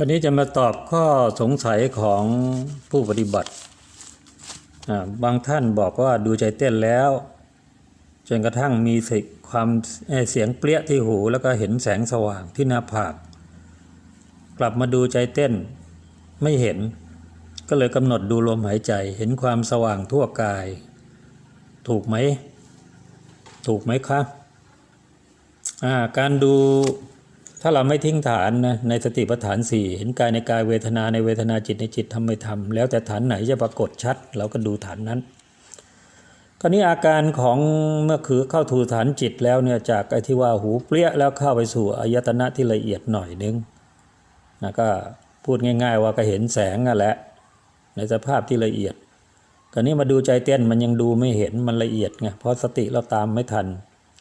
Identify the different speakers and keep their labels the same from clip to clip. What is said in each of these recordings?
Speaker 1: คราวนี้จะมาตอบข้อสงสัยของผู้ปฏิบัติ บางท่านบอกว่าดูใจเต้นแล้ว จนกระทั่งมีเสียงความเสียงเปรี้ยที่หู แล้วก็เห็นแสงสว่างที่หน้าผาก กลับมาดูใจเต้นไม่เห็น ก็เลยกำหนดดูลมหายใจเห็นความสว่างทั่วกาย ถูกไหม ถูกไหมครับการดู ถ้าเราไม่ทิ้งฐานนะในสติปัฏฐานสี่เห็นกายในกายเวทนาในเวทนาจิตในจิตทำไม่ทำแล้วแต่ฐานไหนจะปรากฏชัดเราก็ดูฐานนั้นคราวนี้อาการของเมื่อคือเข้าถูฐานจิตแล้วเนี่ยจากไอ้ที่ว่าหูเปรี้ยแล้วเข้าไปสู่อายตนะที่ละเอียดหน่อยนึงนะก็พูดง่าย ๆ ว่าก็เห็นแสงนั่นแหละในสภาพที่ละเอียดคราวนี้มาดูใจเต้นมันยังดูไม่เห็นมันละเอียดไงเพราะสติเราตามไม่ทัน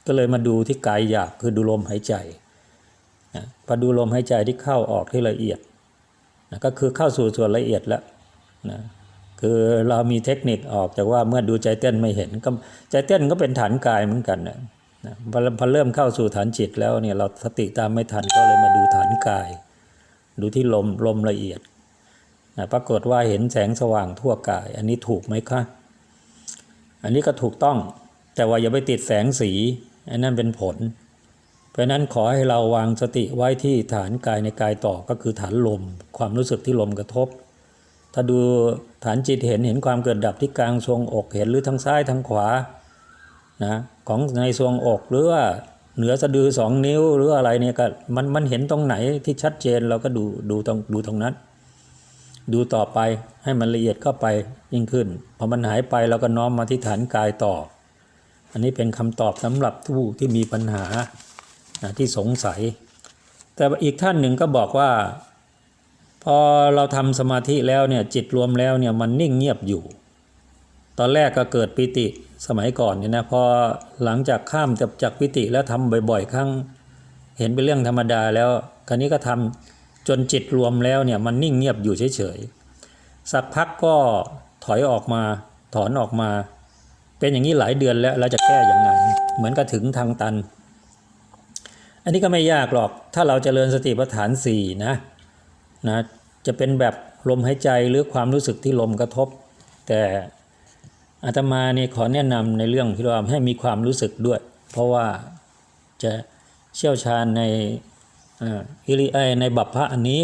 Speaker 1: ก็เลยมาดูที่กายหยาบคือดูลมหายใจ พอดูลมหายใจที่เข้าออกที่ละเอียดนะก็คือเข้าสู่ส่วนละเอียดแล้วนะคือเรามีเทคนิคออกจากว่าเมื่อดูใจเต้นไม่เห็นก็ใจเต้นก็เป็นฐานกายเหมือนกันนะพอพอเริ่มเข้าสู่ฐานจิตแล้วเนี่ยเราสติตามไม่ทันก็เลยมาดูฐานกาย ดูที่ลมลมละเอียดนะปรากฏว่าเห็นแสงสว่างทั่วกาย อันนี้ถูกไหมคะอันนี้ก็ถูกต้องแต่ว่าอย่าไปติดแสงสีอันนั้นเป็นผล ราะนั้นขอให้เราวางสติไว้ที่ฐานกายในกายต่อก็คือฐานลม ความรู้สึกที่ลมกระทบ ถ้าดูฐานจิตเห็นเห็นความเกิดดับที่กลางทรวงอกเห็นหรือทางซ้ายทางขวานะของในทรวงอกหรือว่าเหนือสะดือสองนิ้วหรืออะไรเนี่ยก็มันมันเห็นตรงไหนที่ชัดเจนเราก็ดูดูตรงดูตรงนั้น ดูต่อไปให้มันละเอียดเข้าไปยิ่งขึ้นพอมันหายไปเราก็น้อมมาที่ฐานกายต่อ อันนี้เป็นคำตอบสำหรับผู้ที่มีปัญหา ที่สงสัย แต่อีกท่านหนึ่งก็บอกว่า พอเราทำสมาธิแล้วเนี่ยจิตรวมแล้วเนี่ยมันนิ่งเงียบอยู่ ตอนแรกก็เกิดปิติสมัยก่อนเนี่ยนะพอหลังจากข้ามจากจากปิติแล้วทำบ่อยๆครั้งเห็นเป็นเรื่องธรรมดาแล้ว คราวนี้ก็ทำจนจิตรวมแล้วเนี่ยมันนิ่งเงียบอยู่เฉยๆสักพักก็ถอยออกมาถอนออกมา เป็นอย่างนี้หลายเดือนแล้วเราจะแก้อยังไง เหมือนกับถึงทางตัน อันนี้ก็ไม่ยากหรอก ถ้าเราจเจริญสติปัฏฐานสี่นะนะ จะเป็นแบบลมหายใจหรือความรู้สึกที่ลมกระทบ แต่อาตมาเนี่ยขอแนะนำในเรื่องที่เราให้มีความรู้สึกด้วย เพราะว่าจะเชี่ยวชาญในอิริไอในบัพพะอันนี้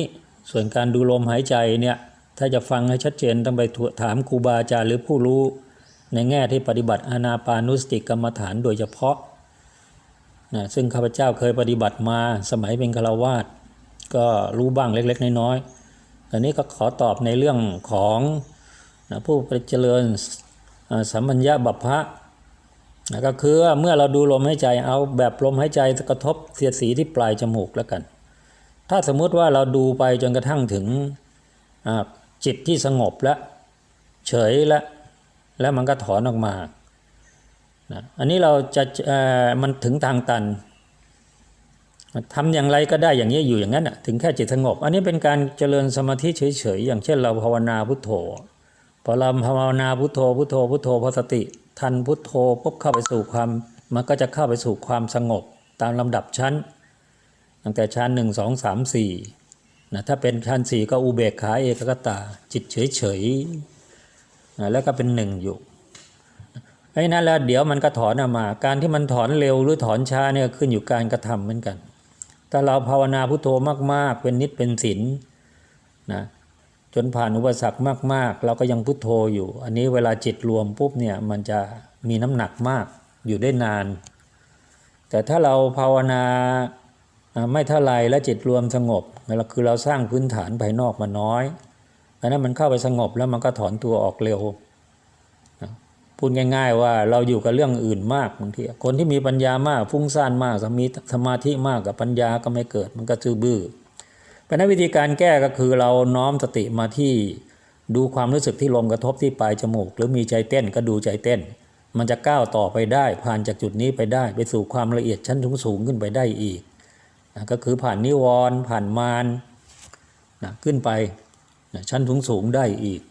Speaker 1: ส่วนการดูลมหายใจเนี่ยถ้าจะฟังให้ชัดเจนต้องไปถามครูบาอาจารย์หรือผู้รู้ ในแง่ที่ปฏิบัติอานาปานุสติกรรมฐานโดยเฉพาะ นะซึ่งข้าพเจ้าเคยปฏิบัติมาสมัยเป็นฆราวาสก็รู้บ้างเล็ก ๆ น้อยๆอันนี้ก็ขอตอบในเรื่องของนะผู้เจริญสัมปัญญาบัพพะนะก็คือเมื่อเราดูลมหายใจเอาแบบลมหายใจกระทบเสียดสีที่ปลายจมูกแล้วกัน ถ้าสมมุติว่าเราดูไปจนกระทั่งถึงจิตที่สงบแล้วเฉยแล้วแล้วมันก็ถอนออกมา นะอันนี้เราจะมันถึงทางตันทำอย่างไรก็ได้อย่างนี้อยู่อย่างนั้นถึงแค่จิตสงบ อันนี้เป็นการเจริญสมาธิเฉยๆอย่างเช่นเราภาวนาพุทโธพอเราภาวนาพุทโธพุทโธพุทโธพอสติ ทันพุทโธปุ๊บเข้าไปสู่ความมันก็จะเข้าไปสู่ความสงบตามลำดับชั้น ตั้งแต่ชั้นหนึ่งสองสามสี่นะถ้าเป็นชั้นสี่ก็อุเบกขาเอกกตาจิตเฉยๆนะแล้วก็เป็นหนึ่งอยู่ ไอ้นั่นแล้วเดี๋ยวมันก็ถอนออกมา การที่มันถอนเร็วหรือถอนช้าเนี่ยขึ้นอยู่การกระทำเหมือนกัน ถ้าเราภาวนาพุทโธมาก ๆ เป็นนิดเป็นศีลนะจนผ่านอุปสรรคมาก ๆ เราก็ยังพุทโธอยู่ อันนี้เวลาจิตรวมปุ๊บเนี่ยมันจะมีน้ำหนักมากอยู่ได้นาน แต่ถ้าเราภาวนาไม่เท่าไรและจิตรวมสงบเราคือเราสร้างพื้นฐานภายนอกมาน้อยอันนั้นมันเข้าไปสงบแล้วมันก็ถอนตัวออกเร็ว พูดง่าย ๆ ว่าเราอยู่กับเรื่องอื่นมากบางทีคนที่มีปัญญามากฟุ้งซ่านมากสมีสมาธิมากกับปัญญาก็ไม่เกิดมันก็จื้อบื้อเพราะนั้นวิธีการแก้ก็คือเราน้อมสติมาที่ดูความรู้สึกที่ลมกระทบที่ปลายจมูก หรือมีใจเต้นก็ดูใจเต้น มันจะก้าวต่อไปได้ ผ่านจากจุดนี้ไปได้ ไปสู่ความละเอียดชั้นสูงขึ้นไปได้อีกนะก็คือผ่านนิวรณ์ผ่านมารนะขึ้นไปนะชั้นสูงๆได้อีก